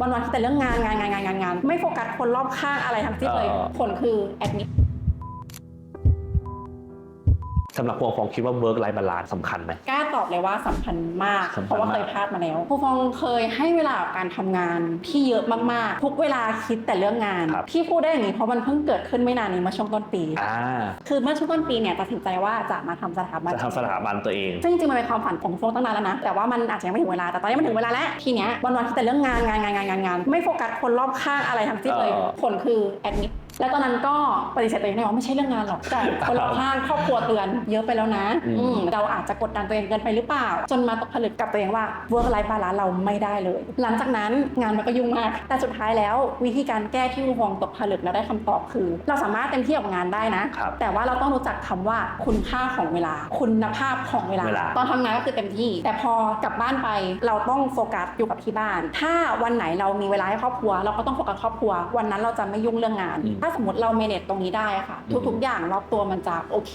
วันวันๆคิดแต่เรื่องงานงานงานงานงานงานไม่โฟกัสคนรอบข้างอะไรทั้งสิ้นเลยเออผลคือแอดมิด สำหรับครูฟองคิดว่า work life balance สำคัญไหม กล้าตอบเลยว่าสำคัญมาก สำคัญเพราะว่าเคยมากพลาดมาแล้วครูฟองเคยให้เวลากับการทำงานที่เยอะมากๆ ทุกเวลาคิดแต่เรื่องงาน ครับ ที่พูดได้อย่างนี้เพราะมันเพิ่งเกิดขึ้นไม่นานนี้เมื่อช่วงต้นปี อ่าคือเมื่อช่วงต้นปีเนี่ยตัดสินใจว่าจะมาทำสถาบัน จะทำสถาบันตัวเอง ซึ่งจริงๆมันเป็นความฝันของฟงตั้งนานแล้วนะ แต่ว่ามันอาจจะยังไม่ถึงเวลา แต่ตอนนี้มันถึงเวลาแล้ว ทีเนี้ยวันๆคิดแต่เรื่องงานงานงานงานงานงานไม่โฟกัสคนรอบข้างอะไรทั้งสิ้นเลย เออ ผลคือแอดมิด แล้วตอนนั้นก็ปฏิเสธตัวเองได้ว่าไม่ใช่เรื่องงานหรอกแต่คนรอบข้างครอบครัวเตือนเยอะไปแล้วนะอืมอืมเราอาจจะกดดันตัวเองเกินไปหรือเปล่า จนมาตกผลึกกับตัวเองว่า work life balance เราไม่ได้เลย หลังจากนั้นงานมันก็ยุ่งมาก แต่สุดท้ายแล้ววิธีการแก้ที่วงตกผลึกแล้วได้คำตอบคือ เราสามารถเต็มที่กับงานได้นะ ครับแต่ว่าเราต้องรู้จักคำว่าคุณค่าของเวลา คุณภาพของเวลา เวลา ตอนทำงานก็คือเต็มที่ แต่พอกลับบ้านไปเราต้องโฟกัสอยู่กับที่บ้าน ถ้าวันไหนเรามีเวลาให้ครอบครัว เราก็ต้องโฟกัสครอบครัว วันนั้นเราจะไม่ยุ่งเรื่องงาน อืม ถ้าสมมติเราเมเนจตรงนี้ได้อะค่ะอืมทุกๆอย่างรอบตัวมันจะโอเค